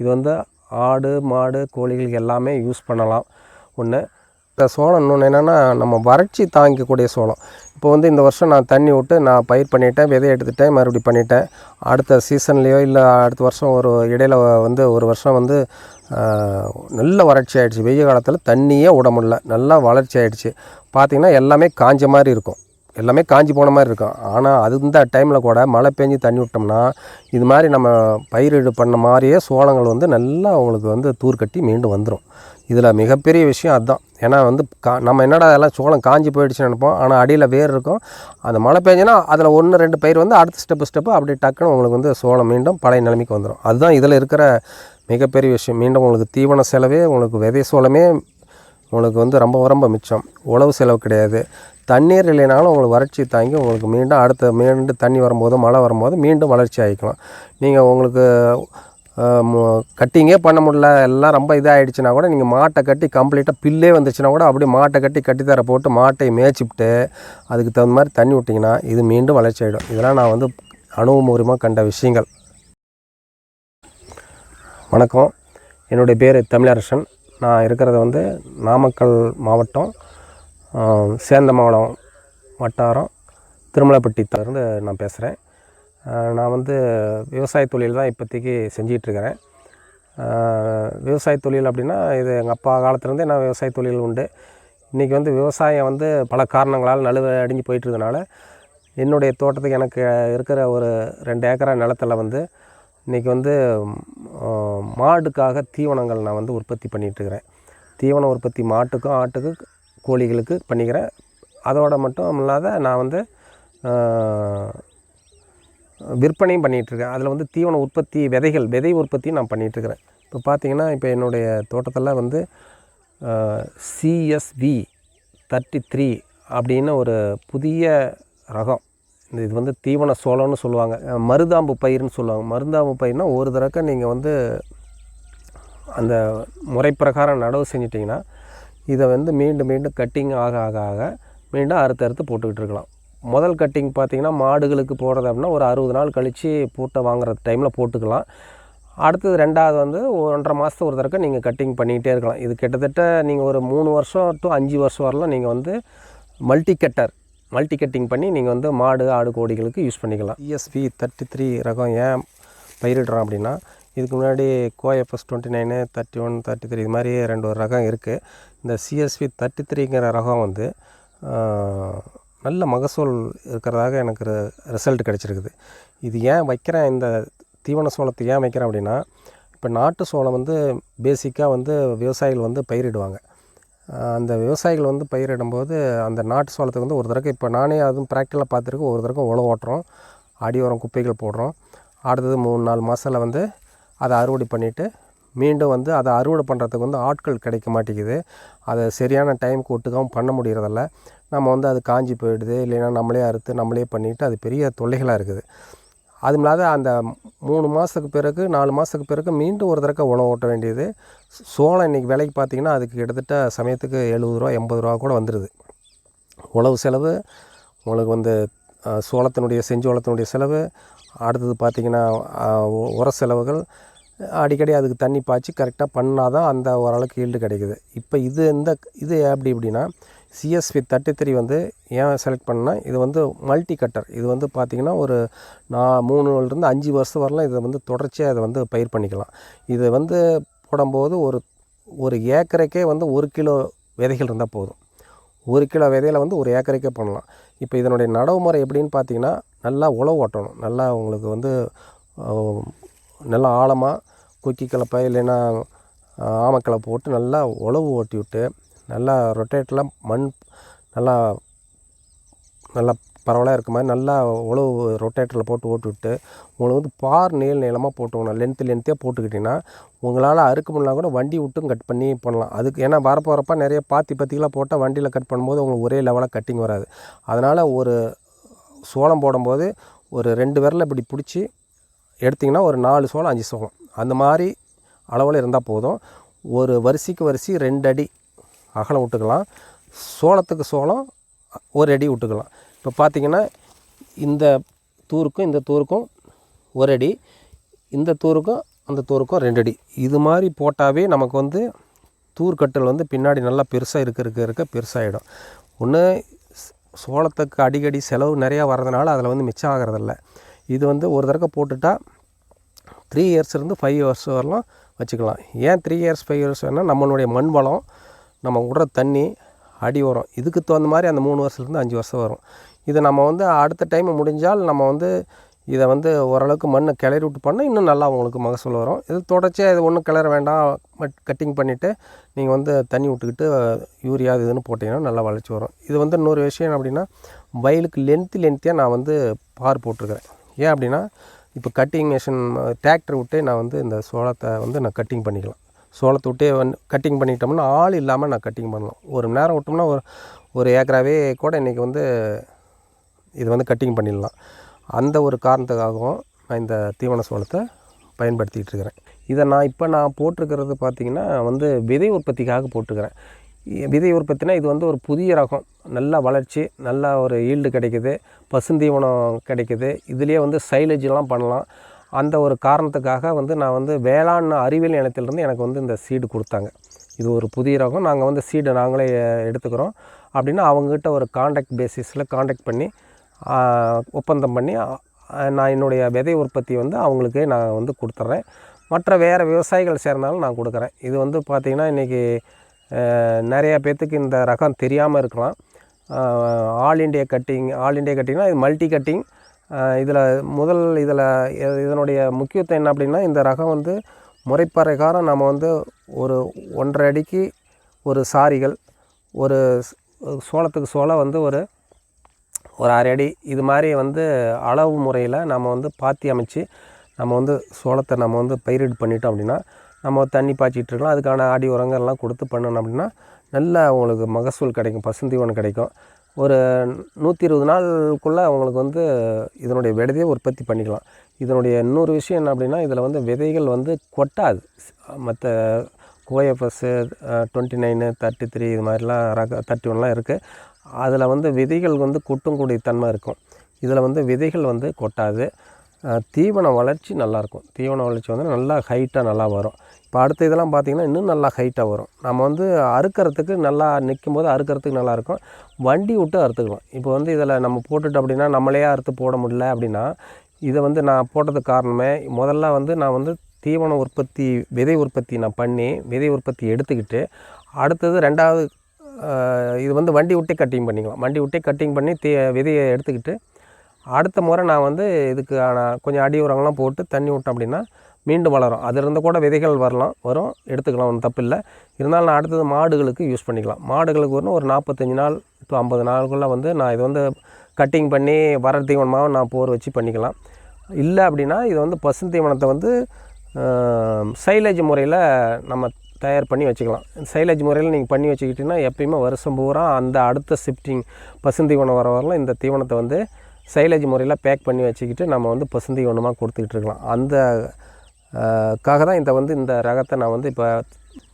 இது வந்து ஆடு மாடு கோழிகளுக்கு எல்லாமே யூஸ் பண்ணலாம். ஒன்று இந்த சோளம் இன்னொன்று என்னென்னா நம்ம வறட்சி தாங்கிக்கக்கூடிய சோளம். இப்போ வந்து இந்த வருஷம் நான் தண்ணி விட்டு நான் பயிர் பண்ணிட்டேன் விதை எடுத்துட்டேன் மறுபடி பண்ணிட்டேன். அடுத்த சீசன்லேயோ இல்லை அடுத்த வருஷம் ஒரு இடையில் வந்து ஒரு வருஷம் வந்து நல்ல வறட்சி ஆகிடுச்சு வெய்ய காலத்தில் தண்ணியே விட முடியல. நல்லா வளர்ச்சி ஆகிடுச்சு பார்த்திங்கன்னா எல்லாமே காஞ்ச மாதிரி இருக்கும். எல்லாமே காஞ்சி போன மாதிரி இருக்கும். ஆனால் அது இந்த டைமில் கூட மழை பெஞ்சு தண்ணி விட்டோம்னா இது மாதிரி நம்ம பயிரிடு பண்ண மாதிரியே சோளங்கள் வந்து நல்லா உங்களுக்கு வந்து தூர் கட்டி மீண்டும் வந்துடும் இதில் மிகப்பெரிய விஷயம் அதுதான் ஏன்னா வந்து கா நம்ம என்னடா அதெல்லாம் சோளம் காஞ்சி போயிடுச்சுன்னு நினைப்போம். ஆனால் அடியில் வேர் இருக்கும். அந்த மழை பெஞ்சுன்னா அதில் ஒன்று ரெண்டு பயிர் வந்து அடுத்த ஸ்டெப்பு ஸ்டெப்பு அப்படி டக்குன்னு உங்களுக்கு வந்து சோளம் மீண்டும் பழைய நிலைமைக்கு வந்துடும் அதுதான் இதில் இருக்கிற மிகப்பெரிய விஷயம். மீண்டும் உங்களுக்கு தீவன செலவே உங்களுக்கு விதை சோளமே உங்களுக்கு வந்து ரொம்ப ரொம்ப மிச்சம். உழவு செலவு கிடையாது. தண்ணீர் இல்லைனாலும் உங்களுக்கு வறட்சி தாங்கி உங்களுக்கு மீண்டும் அடுத்த மீண்டும் தண்ணி வரும்போது மழை வரும்போது மீண்டும் வளர்ச்சி ஆகிக்கலாம். நீங்கள் உங்களுக்கு கட்டிங்கே பண்ண முடியல எல்லாம் ரொம்ப இதாகிடுச்சுன்னா கூட நீங்கள் மாட்டை கட்டி கம்ப்ளீட்டாக பில்லே வந்துச்சுன்னா கூட அப்படியே மாட்டை கட்டி கட்டித்தர போட்டு மாட்டை மேய்ச்சிவிட்டு அதுக்கு தகுந்த மாதிரி தண்ணி விட்டிங்கன்னா இது மீண்டும் வளர்ச்சி ஆகிடும் இதெல்லாம் நான் வந்து அனுபவபூர்வமாக கண்ட விஷயங்கள். வணக்கம். என்னுடைய பேர் தமிழரசன். நான் இருக்கிறது வந்து நாமக்கல் மாவட்டம் சேந்தமங்கலம் வட்டாரம் திருமலைப்பட்டியிலேருந்து நான் பேசுகிறேன் நான் வந்து விவசாய தொழில் தான் இப்போதைக்கு செஞ்சிகிட்ருக்கிறேன். விவசாய தொழில் அப்படின்னா இது எங்கள் அப்பா காலத்துலேருந்தே நான் விவசாய தொழில் உண்டு. இன்றைக்கி வந்து விவசாயம் வந்து பல காரணங்களால் நழுவ அடிஞ்சு போயிட்டுருக்கனால என்னுடைய தோட்டத்துக்கு எனக்கு இருக்கிற ஒரு ரெண்டு ஏக்கரா நிலத்துல வந்து இன்றைக்கி வந்து மாடுக்காக தீவனங்கள் நான் வந்து உற்பத்தி பண்ணிகிட்ருக்கிறேன். தீவன உற்பத்தி மாட்டுக்கும் ஆட்டுக்கும் கோழிகளுக்கு பண்ணிக்கிறேன். அதோட மட்டும் இல்லாத நான் வந்து விற்பனையும் பண்ணிகிட்ருக்கேன். அதில் வந்து தீவன உற்பத்தி விதைகள் விதை உற்பத்தி நான் பண்ணிகிட்ருக்கிறேன். இப்போ பார்த்தீங்கன்னா இப்போ என்னுடைய தோட்டத்தில் வந்து சிஎஸ்வி தேர்ட்டி த்ரீ அப்படின்னு ஒரு புதிய ரகம். இந்த இது வந்து தீவன சோளம்னு சொல்லுவாங்க. மருதாம்பு பயிர்னு சொல்லுவாங்க. மருதாம்பு பயிர்னா ஒரு தடவை நீங்கள் வந்து அந்த முறை பிரகாரம் நடவு செஞ்சிட்டிங்கன்னா இதை வந்து மீண்டும் மீண்டும் கட்டிங் ஆக ஆக ஆக மீண்டும் அறுத்து அறுத்து போட்டுக்கிட்டு இருக்கலாம். முதல் கட்டிங் பார்த்தீங்கன்னா மாடுகளுக்கு போடுறது அப்படின்னா ஒரு அறுபது நாள் கழித்து பூட்டை வாங்குற டைமில் போட்டுக்கலாம். அடுத்தது ரெண்டாவது வந்து ஒன்றரை மாதத்துக்கு ஒரு தடவை நீங்கள் கட்டிங் பண்ணிக்கிட்டே இருக்கலாம். இது கிட்டத்தட்ட நீங்கள் ஒரு மூணு வருஷம் டு அஞ்சு வருஷம் வரலாம் நீங்கள் வந்து மல்டி கட்டர் மல்டி கட்டிங் பண்ணி நீங்கள் வந்து மாடு ஆடு கோடிகளுக்கு யூஸ் பண்ணிக்கலாம். இஎஸ்பி தேர்ட்டி த்ரீ ரகம் ஏன் பயிரிடுறோம் அப்படின்னா இதுக்கு முன்னாடி CO FS twenty nine thirty one thirty three இது மாதிரி ரெண்டு ஒரு ரகம் இருக்குது இந்த சிஎஸ்பி தேர்ட்டி த்ரீங்கிற ரகம் வந்து நல்ல மகசூல் இருக்கிறதாக எனக்கு ரிசல்ட் கிடச்சிருக்குது. இது ஏன் வைக்கிறேன்? இந்த தீவன சோளத்தை ஏன் வைக்கிறேன் அப்படின்னா இப்போ நாட்டு சோளம் வந்து பேசிக்காக வந்து விவசாயிகள் வந்து பயிரிடுவாங்க. அந்த விவசாயிகள் வந்து பயிரிடும்போது அந்த நாட்டு சோளத்துக்கு வந்து ஒரு தடவை இப்போ நானே அதுவும் ப்ராக்டிக்கலாக பார்த்துருக்கேன். ஒரு தடவை உழவு ஓட்டுறோம் அடி உரம் குப்பைகள் போடுறோம். அடுத்தது மூணு நாலு மாதத்தில் வந்து அதை அறுவடை பண்ணிவிட்டு மீண்டும் வந்து அதை அறுவடை பண்ணுறதுக்கு வந்து ஆட்கள் கிடைக்க மாட்டேங்குது. அதை சரியான டைமுக்கு ஒட்டுக்காமல் பண்ண முடிகிறதில்ல நம்ம வந்து அது காஞ்சி போயிடுது. இல்லைன்னா நம்மளே அறுத்து நம்மளே பண்ணிவிட்டு அது பெரிய தொல்லைகளாக இருக்குது. அதுவும் இல்லாத அந்த மூணு மாதத்துக்கு பிறகு நாலு மாதத்துக்கு பிறகு மீண்டும் ஒரு தடவை உணவு ஓட்ட வேண்டியது. சோளம் இன்றைக்கி விலைக்கு பார்த்தீங்கன்னா அதுக்கு கிட்டத்தட்ட சமயத்துக்கு எழுபது ரூபா எண்பது ரூபா கூட வந்துடுது உழவு செலவு உங்களுக்கு வந்து சோளத்தினுடைய செஞ்சோளத்தினுடைய செலவு அடுத்தது பார்த்திங்கன்னா உர செலவுகள் அடிக்கடி அதுக்கு தண்ணி பாய்ச்சி கரெக்டாக பண்ணால் தான் அந்த ஓரளவுக்கு ஈல்டு கிடைக்குது. இப்போ இது இந்த இது எப்படி எப்படின்னா சிஎஸ்பி தேர்ட்டி த்ரீ வந்து ஏன் செலக்ட் பண்ணால் இது வந்து மல்டி கட்டர் இது வந்து பார்த்திங்கன்னா ஒரு நான் மூணுலேருந்து அஞ்சு வருஷம் வரலாம் இதை வந்து தொடர்ச்சியாக இதை வந்து பயிர் பண்ணிக்கலாம். இது வந்து போடும்போது ஒரு ஒரு ஏக்கரைக்கே வந்து ஒரு கிலோ விதைகள் இருந்தால் போதும். ஒரு கிலோ விதையில் வந்து ஒரு ஏக்கரைக்கே பண்ணலாம். இப்போ இதனுடைய நடவு முறை எப்படின்னு பார்த்தீங்கன்னா நல்லா உழவு ஓட்டணும். நல்லா உங்களுக்கு வந்து நல்லா ஆழமாக கொக்கி கலப்பை இல்லைன்னா அஹ், ஆமக்கலை போட்டு நல்லா உழவு ஓட்டி விட்டு நல்லா ரொட்டேட்டில் மண் நல்லா நல்லா பரவலாக இருக்க மாதிரி நல்லா உழவு ரொட்டேட்டரில் போட்டு ஓட்டி விட்டு உங்களுக்கு வந்து பார் நீள் நீளமாக போட்டுக்கணும். லென்த்து லென்த்தே போட்டுக்கிட்டிங்கன்னா உங்களால் அறுக்க முடியலாம் கூட வண்டி விட்டும் கட் பண்ணி பண்ணலாம். அதுக்கு ஏன்னா வரப்போகிறப்ப நிறைய பாத்தி பத்திலாம் போட்டால் வண்டியில் கட் பண்ணும்போது உங்களுக்கு ஒரே லெவலாக கட்டிங் வராது. அதனால் ஒரு சோளம் போடும்போது ஒரு ரெண்டு விரலை இப்படி பிடிச்சி எடுத்திங்கன்னா ஒரு நாலு சோளம் அஞ்சு சோளம். அந்த மாதிரி அளவில் இருந்தால் போதும். ஒரு வரிசைக்கு வரிசை ரெண்டு அடி அகலம் விட்டுக்கலாம். சோளத்துக்கு சோளம் ஒரு அடி விட்டுக்கலாம். இப்போ பார்த்திங்கன்னா இந்த தூருக்கும் இந்த தூருக்கும் ஒரு அடி இந்த தூருக்கும் அந்த தூருக்கும் ரெண்டு அடி. இது மாதிரி போட்டாவே நமக்கு வந்து தூர்கட்டல் வந்து பின்னாடி நல்லா பெருசாக இருக்க இருக்க இருக்க பெருசாகிடும் ஒன்று சோளத்துக்கு அடிக்கடி செலவு நிறையா வர்றதுனால அதில் வந்து மிச்சம் ஆகிறதில்ல. இது வந்து ஒரு தடவை போட்டுட்டா த்ரீ இயர்ஸ் இருந்து ஃபைவ் இயர்ஸ் வரலாம் வச்சுக்கலாம். ஏன் த்ரீ இயர்ஸ் ஃபைவ் இயர்ஸ் வேணால் நம்மளுடைய மண் வளம் நம்ம விடுற தண்ணி அடி உரம் இதுக்கு தகுந்த மாதிரி அந்த மூணு வருஷத்துலேருந்து அஞ்சு வருஷம் வரும். இதை நம்ம வந்து அடுத்த டைம் முடிஞ்சால் நம்ம வந்து இதை வந்து ஓரளவுக்கு மண்ணை கிளறி விட்டு பண்ணால் இன்னும் நல்லா உங்களுக்கு மகசூல் வரும். இது தொடர்ச்சியாக இது ஒன்றும் கிளற வேண்டாம். பட் கட்டிங் பண்ணிவிட்டு நீங்கள் வந்து தண்ணி விட்டுக்கிட்டு யூரியா இது இதுன்னு போட்டிங்கன்னா நல்லா வளர்ச்சி வரும். இது வந்து இன்னொரு விஷயம் அப்படின்னா வயலுக்கு லென்த்து லென்த்தியாக நான் வந்து பார் போட்டிருக்கிறேன். ஏன் அப்படின்னா இப்போ கட்டிங் மிஷின் டிராக்டர் விட்டே நான் வந்து இந்த சோளத்தை வந்து நான் கட்டிங் பண்ணிக்கலாம். சோளத்தை விட்டே வந்து கட்டிங் பண்ணிட்டோம்னா ஆள் இல்லாமல் நான் கட்டிங் பண்ணலாம். ஒரு மணி நேரம் விட்டோம்னா ஒரு ஒரு ஏக்கராகவே கூட இன்றைக்கி வந்து இது வந்து கட்டிங் பண்ணிடலாம். அந்த ஒரு காரணத்துக்காகவும் நான் இந்த தீவன சோளத்தை பயன்படுத்திகிட்டு இருக்கிறேன். இதை நான் இப்போ நான் போட்டிருக்கிறது பார்த்திங்கன்னா வந்து விதை உற்பத்திக்காக போட்டிருக்கிறேன். விதை உற்பத்தினா இது வந்து ஒரு புதிய ரகம். நல்லா வளர்ச்சி நல்ல ஒரு ஈல்டு கிடைக்குது பசுந்தீவனம் கிடைக்குது. இதுலேயே வந்து சைலேஜ்லாம் பண்ணலாம். அந்த ஒரு காரணத்துக்காக வந்து நான் வந்து வேளாண் அறிவியல் நிலையத்திலிருந்து எனக்கு வந்து இந்த சீடு கொடுத்தாங்க. இது ஒரு புதிய ரகம். நாங்கள் வந்து சீடை நாங்களே எடுத்துக்கிறோம். அப்படின்னா அவங்ககிட்ட ஒரு காண்டாக்ட் பேசிஸில் காண்டாக்ட் பண்ணி ஒப்பந்தம் பண்ணி நான் என்னுடைய விதை உற்பத்தி வந்து அவங்களுக்கு நான் வந்து கொடுத்துட்றேன் மற்ற வேறு விவசாயிகள் சேர்ந்தாலும் நான் கொடுக்குறேன். இது வந்து பார்த்திங்கன்னா இன்றைக்கி நிறைய பேர்த்துக்கு இந்த ரகம் தெரியாமல் இருக்கலாம். All India cutting all India கட்டிங்னா இது மல்டி கட்டிங் இதில் முதல் இதில் இதனுடைய முக்கியத்துவம் என்ன அப்படின்னா இந்த ரகம் வந்து முறைப்பிரகாரம் நம்ம வந்து ஒரு ஒன்றரை அடிக்கு ஒரு சாரிகள் ஒரு சோளத்துக்கு சோளம் வந்து ஒரு ஒரு அரை அடி இது மாதிரி வந்து அளவு முறையில் நம்ம வந்து பாத்தி அமைச்சு நம்ம வந்து சோளத்தை நம்ம வந்து பயிரிடு பண்ணிட்டோம் அப்படின்னா நம்ம தண்ணி பாய்ச்சிட்டு இருக்கலாம். அதுக்கான ஆடி உரங்கள்லாம் கொடுத்து பண்ணணும் அப்படின்னா நல்ல உங்களுக்கு மகசூல் கிடைக்கும். பசுந்தீவனம் கிடைக்கும். ஒரு நூற்றி இருபது நாளுக்குள்ளே அவங்களுக்கு வந்து இதனுடைய விதையை உற்பத்தி பண்ணிக்கலாம். இதனுடைய இன்னொரு விஷயம் என்ன அப்படின்னா இதில் வந்து விதைகள் வந்து கொட்டாது. மற்ற CO FS twenty nine thirty three இது மாதிரிலாம் ரக தேர்ட்டி ஒன்லாம் இருக்குது அதில் வந்து விதைகள் வந்து கொட்டும் கூடிய தன்மை இருக்கும். இதில் வந்து விதைகள் வந்து கொட்டாது. தீவன வளர்ச்சி நல்லாயிருக்கும். தீவன வளர்ச்சி வந்து நல்லா ஹைட்டாக நல்லா வரும். இப்போ அடுத்த இதெல்லாம் பார்த்திங்கன்னா இன்னும் நல்லா ஹைட்டாக வரும். நம்ம வந்து அறுக்கிறதுக்கு நல்லா நிற்கும் போது அறுக்கிறதுக்கு நல்லாயிருக்கும். வண்டி விட்டு அறுத்துக்கலாம். இப்போ வந்து இதில் நம்ம போட்டுட்டு அப்படின்னா நம்மளே அறுத்து போட முடியல அப்படின்னா இதை வந்து நான் போட்டதுக்கு காரணமே முதல்ல வந்து நான் வந்து தீவன உற்பத்தி விதை உற்பத்தி நான் பண்ணி விதை உற்பத்தி எடுத்துக்கிட்டு அடுத்தது ரெண்டாவது இது வந்து வண்டி விட்டே கட்டிங் பண்ணிக்கலாம். வண்டி விட்டே கட்டிங் பண்ணி தீ விதையை எடுத்துக்கிட்டு அடுத்த முறை நான் வந்து இதுக்கு கொஞ்சம் அடி உரங்கள்லாம் போட்டு தண்ணி விட்டேன் அப்படின்னா மீண்டும் வளரும். அதிலிருந்து கூட விதைகள் வரலாம் வரும். எடுத்துக்கலாம் ஒன்றும் தப்பு இல்லை இருந்தாலும் நான் அடுத்தது மாடுகளுக்கு யூஸ் பண்ணிக்கலாம். மாடுகளுக்கு வந்து ஒரு நாற்பத்தஞ்சு நாள் டு ஐம்பது நாளுக்குள்ளே வந்து நான் இது வந்து கட்டிங் பண்ணி வர தீவனமாக நான் போர் வச்சு பண்ணிக்கலாம். இல்லை அப்படின்னா இது வந்து பசுந்தீவனத்தை வந்து சைலேஜ் முறையில் நம்ம தயார் பண்ணி வச்சுக்கலாம். சைலேஜ் முறையில் நீங்கள் பண்ணி வச்சுக்கிட்டிங்கன்னா எப்பயுமே வருஷம் பூரா அந்த அடுத்த ஷிஃப்டிங் பசுந்தீவனம் வர வரலாம். இந்த தீவனத்தை வந்து சைலேஜ் முறையில் பேக் பண்ணி வச்சுக்கிட்டு நம்ம வந்து பசுந்தீவனமாக கொடுத்துக்கிட்டு இருக்கலாம். அந்த காக தான் இந்த வந்து இந்த ரகத்தை நான் வந்து இப்போ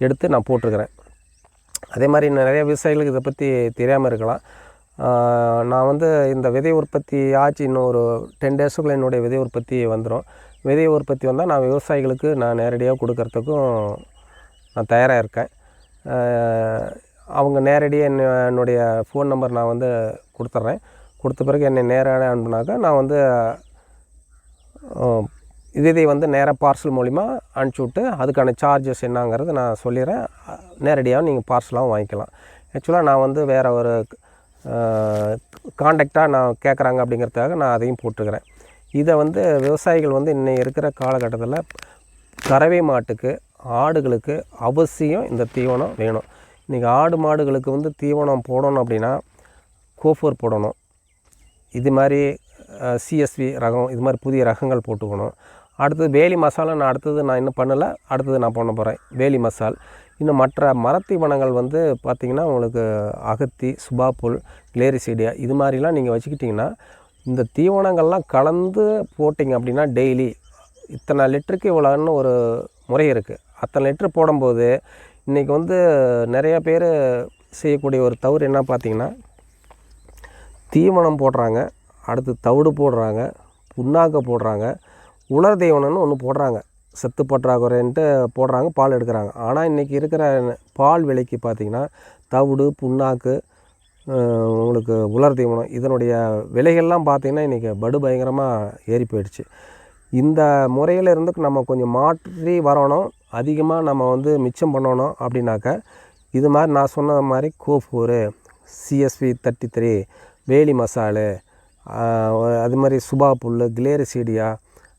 எடுத்து நான் போட்டிருக்கிறேன். அதே மாதிரி நிறைய விவசாயிகளுக்கு இதை பற்றி தெரியாமல் இருக்கலாம். நான் வந்து இந்த விதை உற்பத்தி ஆச்சு இன்னும் ஒரு டென் டேஸுக்குள்ளே என்னுடைய விதை உற்பத்தி வந்துடும் விதை உற்பத்தி வந்தால் நான் விவசாயிகளுக்கு நான் நேரடியாக கொடுக்கறதுக்கும் நான் தயாராக இருக்கேன். அவங்க நேரடியாக என்ன என்னுடைய ஃபோன் நம்பர் நான் வந்து கொடுத்துட்றேன் கொடுத்த பிறகு என்னை நேராக அனுப்புனாக்கா நான் வந்து இது இதை வந்து நேராக பார்சல் மூலிமா அனுப்பிச்சி விட்டு அதுக்கான சார்ஜஸ் என்னங்கிறது நான் சொல்லிடுறேன். நேரடியாக நீங்கள் பார்சலாகவும் வாங்கிக்கலாம். ஆக்சுவலாக நான் வந்து வேறு ஒரு காண்டாக்டாக நான் கேட்குறாங்க அப்படிங்கிறதுக்காக நான் அதையும் போட்டிருக்கிறேன் இதை வந்து விவசாயிகள் வந்து இன்னும் இருக்கிற காலகட்டத்தில் கறவை மாட்டுக்கு ஆடுகளுக்கு அவசியம் இந்த தீவனம் வேணும். இன்றைக்கி ஆடு மாடுகளுக்கு வந்து தீவனம் போடணும் அப்படின்னா கோஃபோர் போடணும். இது மாதிரி சிஎஸ்வி ரகம் இது மாதிரி புதிய ரகங்கள் போட்டுக்கணும். அடுத்தது வேலி மசாலா நான் அடுத்தது நான் இன்னும் பண்ணலை. அடுத்தது நான் பண்ண போகிறேன் வேலி மசால். இன்னும் மற்ற மரத்தீவனங்கள் வந்து பார்த்திங்கன்னா உங்களுக்கு அகத்தி சுபாப்புல் கிளேரிசீடியா இது மாதிரிலாம் நீங்கள் வச்சுக்கிட்டிங்கன்னா இந்த தீவனங்கள்லாம் கலந்து போட்டிங்க அப்படின்னா டெய்லி இத்தனை லிட்டருக்கு இவ்வளோன்னு ஒரு முறை இருக்குது அத்தனை லிட்டர் போடும்போது இன்றைக்கி வந்து நிறைய பேர் செய்யக்கூடிய ஒரு தவறு என்ன பார்த்தீங்கன்னா தீவனம் போடுறாங்க அடுத்து தவிடு போடுறாங்க புண்ணாக்க போடுறாங்க உலர் தீவனம்னு ஒன்று போடுறாங்க. சத்து பற்றாக்குறைன்ட்டு போடுறாங்க பால் எடுக்கிறாங்க. ஆனால் இன்றைக்கி இருக்கிற பால் விலைக்கு பார்த்திங்கன்னா தவிடு புண்ணாக்கு உங்களுக்கு உலர் தீவனம் இதனுடைய விலைகள்லாம் பார்த்திங்கன்னா இன்றைக்கி படு பயங்கரமாக ஏறி போயிடுச்சு. இந்த முறையில் இருந்து நம்ம கொஞ்சம் மாற்றி வரணும். அதிகமாக நம்ம வந்து மிச்சம் பண்ணணும் அப்படின்னாக்க இது மாதிரி நான் சொன்ன மாதிரி கோஃபூரு சிஎஸ்வி தேர்ட்டி த்ரீ வேலி மசாலு அது மாதிரி சுபா புல் கிளேரிசீடியா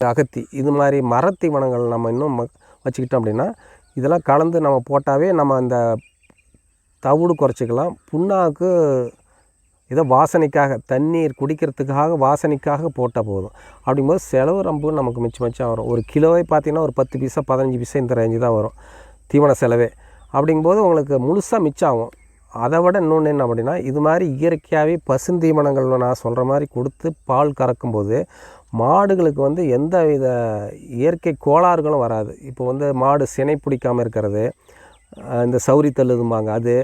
அகத்தி இது மாதிரி மரத்தீவனங்கள் நம்ம இன்னும் ம- வச்சுக்கிட்டோம் அப்படின்னா இதெல்லாம் கலந்து நம்ம போட்டாவே நம்ம அந்த தவிடு குறைச்சிக்கலாம். புண்ணாக்கு ஏதோ வாசனைக்காக தண்ணீர் குடிக்கிறதுக்காக வாசனைக்காக போட்டால் போதும். அப்படிங்கும்போது செலவு ரொம்ப நமக்கு மிச்சம் மிச்சம் வரும். ஒரு கிலோவே பார்த்தீங்கன்னா ஒரு பத்து பைசா பதினஞ்சு பைசா இந்த ரேஞ்சு தான் வரும். தீவன செலவே. அப்படிங்கும்போது உங்களுக்கு முழுசாக மிச்சம் ஆகும். அதை விட இன்னொன்று என்ன அப்படின்னா இது மாதிரி இயற்கையாகவே பசுந்தீவனங்கள் நான் சொல்கிற மாதிரி கொடுத்து பால் கறக்கும்போது மாடுகளுக்கு வந்து எந்த வித இயற்கை கோளாறுகளும் வராது. இப்போ வந்து மாடு சினை பிடிக்காமல் இருக்கிறது இந்த சௌரி தள்ளுதும்பாங்க அது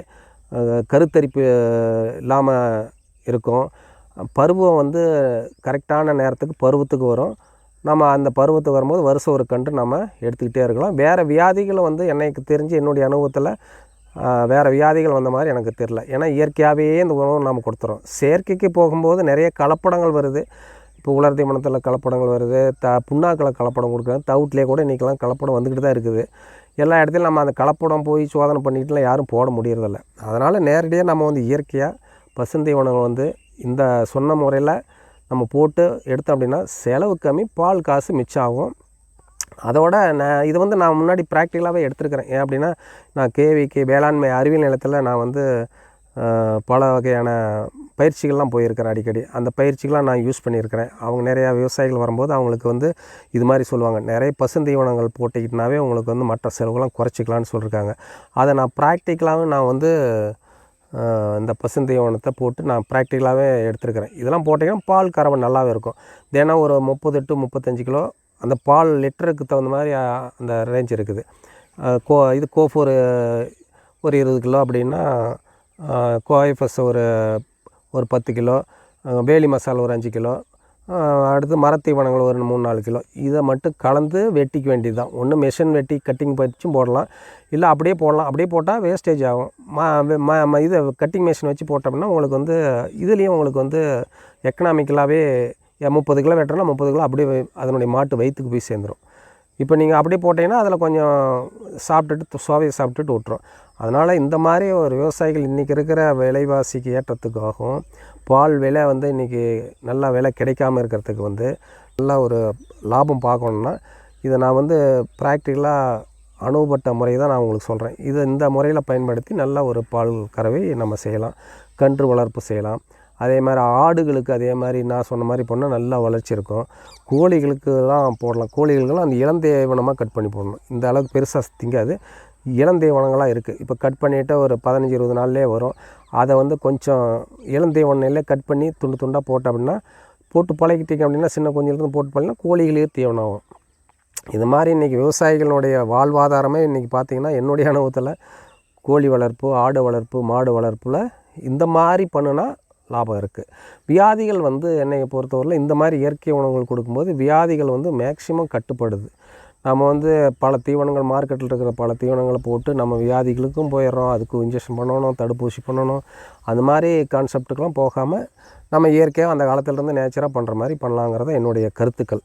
கருத்தரிப்பு இல்லாமல் இருக்கும். பருவம் வந்து கரெக்டான நேரத்துக்கு பருவத்துக்கு வரும். நம்ம அந்த பருவத்துக்கு வரும்போது வருஷம் ஒரு கன்று நம்ம எடுத்துக்கிட்டே இருக்கலாம். வேறு வியாதிகளும் வந்து எனக்கு தெரிஞ்சு என்னுடைய அனுபவத்தில் வேறு வியாதிகள் வந்த மாதிரி எனக்கு தெரில ஏன்னா இயற்கையாகவே இந்த உணவு நாம் கொடுத்துறோம். செயற்கைக்கு போகும்போது நிறைய கலப்படங்கள் வருது. இப்போ உலர் தீவனத்தில் கலப்படங்கள் வருது. த புண்ணாக்கில் கலப்படம் கொடுக்குறாங்க. தவுட்லேயே கூட இன்றைக்கெல்லாம் கலப்படம் வந்துக்கிட்டு தான் இருக்குது. எல்லா இடத்துலையும் நம்ம அந்த கலப்படம் போய் சோதனை பண்ணிக்கிட்டுலாம் யாரும் போட முடியறதில்ல. அதனால் நேரடியாக நம்ம வந்து இயற்கையாக பசுந்தீவனங்கள் வந்து இந்த சொன்ன முறையில் நம்ம போட்டு எடுத்தோம் அப்படின்னா செலவு கம்மி பால் காசு மிச்சம் ஆகும். அதோட நான் இது வந்து நான் முன்னாடி ப்ராக்டிக்கலாகவே எடுத்துருக்கிறேன். ஏன் அப்படின்னா நான் கேவிக்கு வேளாண்மை அறிவியல் நிலத்தில் நான் வந்து பல வகையான பயிற்சிகள்லாம் போயிருக்கிறேன் அடிக்கடி. அந்த பயிற்சிகள்லாம் நான் யூஸ் பண்ணியிருக்கிறேன். அவங்க நிறையா விவசாயிகள் வரும்போது அவங்களுக்கு வந்து இது மாதிரி சொல்லுவாங்க. நிறைய பசுந்தீவனங்கள் போட்டுக்கிட்டனாவே உங்களுக்கு வந்து மற்ற செலவுகள்லாம் குறைச்சிக்கலான்னு சொல்லியிருக்காங்க. அதை நான் ப்ராக்டிக்கலாகவும் நான் வந்து இந்த பசுந்தீவனத்தை போட்டு நான் ப்ராக்டிக்கலாகவே எடுத்துருக்கிறேன். இதெல்லாம் போட்டிங்கன்னா பால் கறவை நல்லாவே இருக்கும். தினம் ஒரு முப்பது டு முப்பத்தஞ்சு கிலோ அந்த பால் லிட்டருக்கு தகுந்த மாதிரி அந்த ரேஞ்ச் இருக்குது. கோ இது கோஃபோர் ஒரு இருபது கிலோ அப்படின்னா அஹ், கோயஃபஸ் ஒரு ஒரு பத்து கிலோ வேலி மசாலா ஒரு அஞ்சு கிலோ அடுத்து மரத்தீவனங்கள் ஒரு மூணு நாலு கிலோ. இதை மட்டும் கலந்து வெட்டிக்க வேண்டியது தான் ஒன்று மிஷின் வெட்டி கட்டிங் வச்சும் போடலாம். இல்லை அப்படியே போடலாம். அப்படியே போட்டால் வேஸ்டேஜ் ஆகும். ம ம ம இது கட்டிங் மிஷின் வச்சு போட்டோம்னா உங்களுக்கு வந்து இதுலேயும் உங்களுக்கு வந்து எக்கனாமிக்கலாகவே முப்பது கிலோ வெட்டுறோம்னா முப்பது கிலோ அப்படியே அதனுடைய மாட்டு வயிற்றுக்கு போய் சேர்ந்துடும் இப்போ நீங்கள் அப்படியே போட்டிங்கன்னா அதில் கொஞ்சம் சாப்பிட்டுட்டு சுவையை சாப்பிட்டுட்டு விட்ரும் அதனால் இந்த மாதிரி ஒரு விவசாயிகள் இன்றைக்கி இருக்கிற விலைவாசிக்கு ஏற்றத்துக்காகவும் பால் விலை வந்து இன்றைக்கி நல்லா விலை கிடைக்காம இருக்கிறதுக்கு வந்து நல்லா ஒரு லாபம் பார்க்கணுன்னா இதை நான் வந்து ப்ராக்டிக்கலாக அனுபவப்பட்ட முறை தான் நான் உங்களுக்கு சொல்கிறேன் இதை இந்த முறையில் பயன்படுத்தி நல்ல ஒரு பால் கறவை நம்ம செய்யலாம். கன்று வளர்ப்பு செய்யலாம். அதே மாதிரி ஆடுகளுக்கு அதே மாதிரி நான் சொன்ன மாதிரி பண்ணால் நல்லா வளர்ச்சி இருக்கும் கோழிகளுக்குலாம் போடலாம். கோழிகளுக்கெல்லாம் அந்த இளந்தேவனமாக கட் பண்ணி போடணும். இந்த அளவுக்கு பெருசாக திங்காது. இளந்தேவனங்களாக இருக்குது இப்போ கட் பண்ணிவிட்டு ஒரு பதினஞ்சு இருபது நாள்லேயே வரும். அதை வந்து கொஞ்சம் இளந்தேவனையிலே கட் பண்ணி துண்டு துண்டாக போட்டோம் அப்படின்னா போட்டு பழகிட்டீங்க அப்படின்னா சின்ன கொஞ்சம் போட்டு பழகினா கோழிகளே தீவனம் ஆகும் இது மாதிரி இன்றைக்கி விவசாயிகளுடைய வாழ்வாதாரமே இன்றைக்கி பார்த்திங்கன்னா என்னுடைய அனுபவத்தில் கோழி வளர்ப்பு ஆடு வளர்ப்பு மாடு வளர்ப்பில் இந்த மாதிரி பண்ணுனா லாபம் இருக்குது வியாதிகள் வந்து என்னையை பொறுத்தவரையில் இந்த மாதிரி இயற்கை உணவுகள் கொடுக்கும்போது வியாதிகள் வந்து மேக்சிமம் கட்டுப்படுது. நம்ம வந்து பல தீவனங்கள் மார்க்கெட்டில் இருக்கிற பல தீவனங்களை போட்டு நம்ம வியாதிகளுக்கும் போயிடுறோம். அதுக்கு இன்ஜெக்ஷன் பண்ணணும் தடுப்பூசி பண்ணணும். அந்த மாதிரி கான்செப்டுக்கெலாம் போகாமல் நம்ம இயற்கையாக அந்த காலத்திலேருந்து நேச்சராக பண்ணுற மாதிரி பண்ணலாங்கிறத என்னுடைய கருத்துக்கள்.